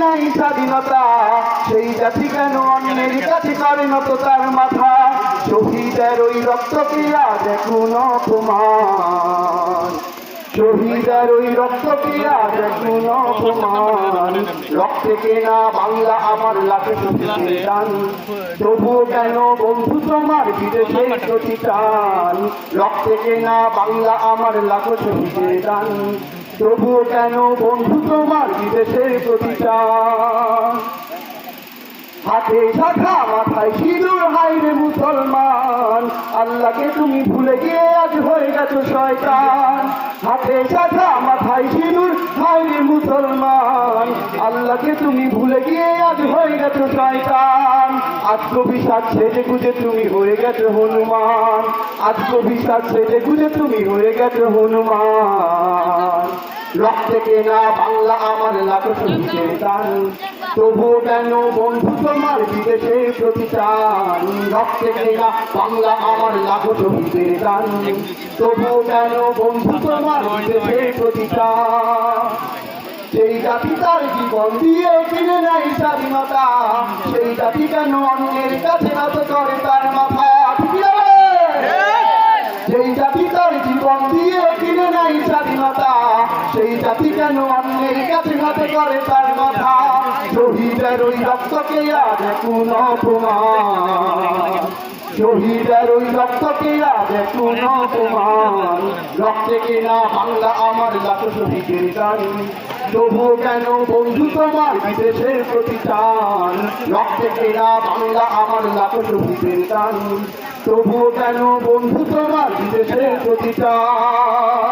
নাই স্বাধীনতা, সেই জাতি কেন অন্যের কাছে করে নত তার মাথা? শহীদের ওই রক্তকে আজ এখন অপমান। শহীদের ওই রক্তকে আজ এখন অপমান। রক্তে কেনা বাংলা আমার লাখে শহীদের দান তবু কেন বন্ধু তোমার বিদেশের প্রতিষ্ঠান রক্তে কেনা বাংলা আমার লাখো শহীদের দান তবু কেন বন্ধু তোমার বিদেশের প্রতিষ্ঠান হাতে শাখা মাথায় সিঁদুর হাইরে মুসলমান, আল্লাহকে তুমি ভুলে গিয়ে আজ হয়ে গেছো শয়তান। হাতে শাখা মাথায় সিঁদুর হাইরে মুসলমান, আল্লাহকে তুমি ভুলে গিয়ে আজ হয়ে গেছো শয়তান। আত্মবিশ্বাস ছেড়ে গুজে তুমি হয়ে গেছো হনুমান। আত্মবিশ্বাস ছেড়ে গুজে তুমি হয়ে গেছো হনুমান। রক্তে কেনা বাংলা আমার লাখো শহীদের দান তবু কেন বন্ধু তোমার বিদেশে প্রতিষ্ঠান রক্তে কেনা বাংলা আমার লাখো শহীদের দান তবু কেন বন্ধু তোমার বিদেশে প্রতিষ্ঠান সেই জাতি তার জীবন দিয়ে কিনে নেয় স্বাধীনতা, সেই জাতি কেন অন্যের কাছে নত করে তার মাথা জীবন দিয়ে কিনে নাই স্বাধীনতা সেই জাতি কেন অন্যের কাছে হাতে করে তার মাথা শহীদের ওই রক্তকে আজ এখন অপমান। শহীদের ওই রক্তকে আজ এখন অপমান। রক্তে কেনা বাংলা আমার লাখ শহীদের গান। তবু কেন বন্ধু তোমার বিদেশের প্রতিষ্ঠান? রক্তে কেনা বাংলা আমার লাখ শহীদের গান। তবু কেন বন্ধু তোমার বিদেশের প্রতিষ্ঠান?